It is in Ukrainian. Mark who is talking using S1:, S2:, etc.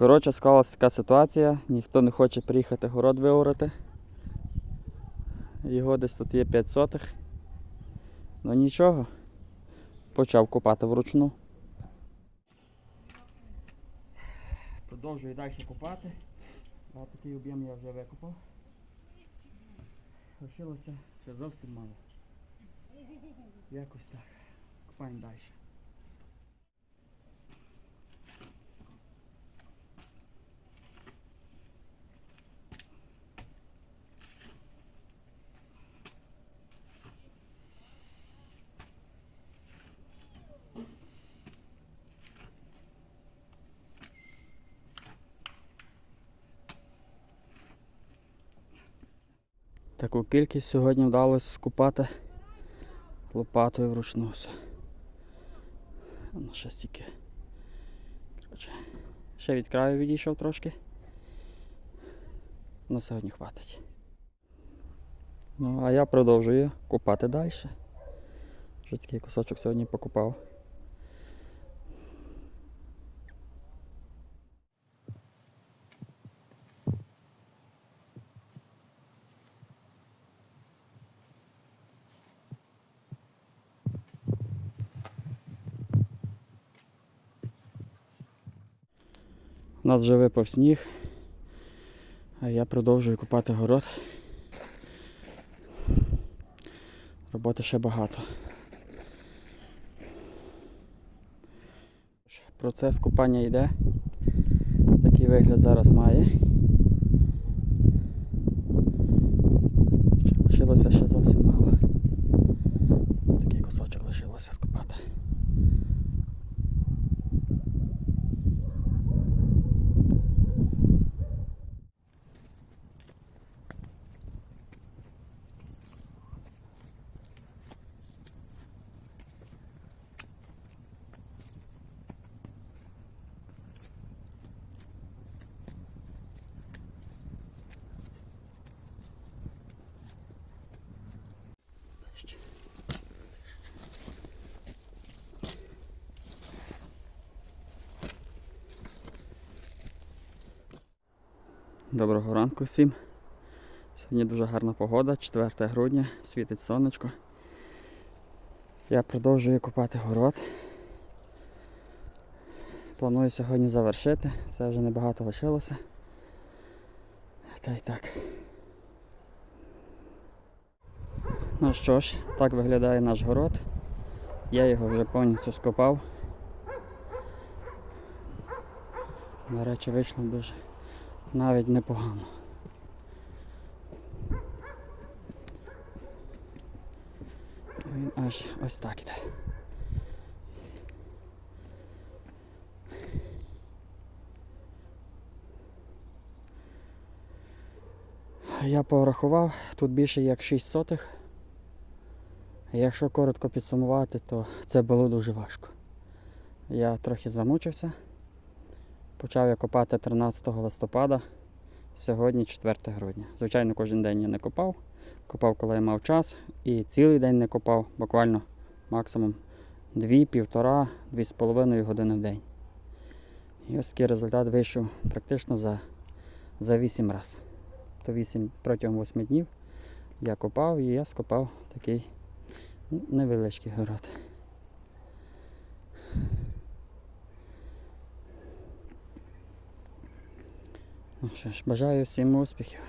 S1: Коротше, склалася така ситуація, ніхто не хоче приїхати город виорати. Його десь тут є 5 сотих. Ну нічого. Почав копати вручну. Продовжую далі копати. А такий об'єм я вже викопав. Лишилося ще зовсім мало. Якось так. Копаємо далі. Таку кількість сьогодні вдалося скупати лопатою вручну все. Ще стільки. Коротше, ще від краю відійшов трошки. На сьогодні хватить. Ну, а я продовжую купати далі. Вже такий кусочок сьогодні покупав. Нас вже випав сніг, а я продовжую купати город. Роботи ще багато. Процес купання йде. Такий вигляд зараз має. Лишилося ще зовсім мало. Такий кусочок лишилося скупати. Доброго ранку всім. Сьогодні дуже гарна погода, 4 грудня, світить сонечко. Я продовжую купати город. Планую сьогодні завершити, це вже небагато лишилося. Та й так. Ну що ж, так виглядає наш город. Я його вже повністю скопав. До речі, вийшло дуже навіть непогано. Він аж ось так іде. Я порахував, тут більше як 6 сотих. Якщо коротко підсумувати, то це було дуже важко. Я трохи замучився. Почав я копати 13 листопада, сьогодні 4 грудня. Звичайно, кожен день я не копав. Копав, коли я мав час, і цілий день не копав, буквально максимум 2, 1,5, 2,5 години в день. І ось такий результат вийшов практично за, за 8 разів. То 8 протягом 8 днів я копав і я скопав такий невеличкий город. Ну що ж, бажаю всім успіхів.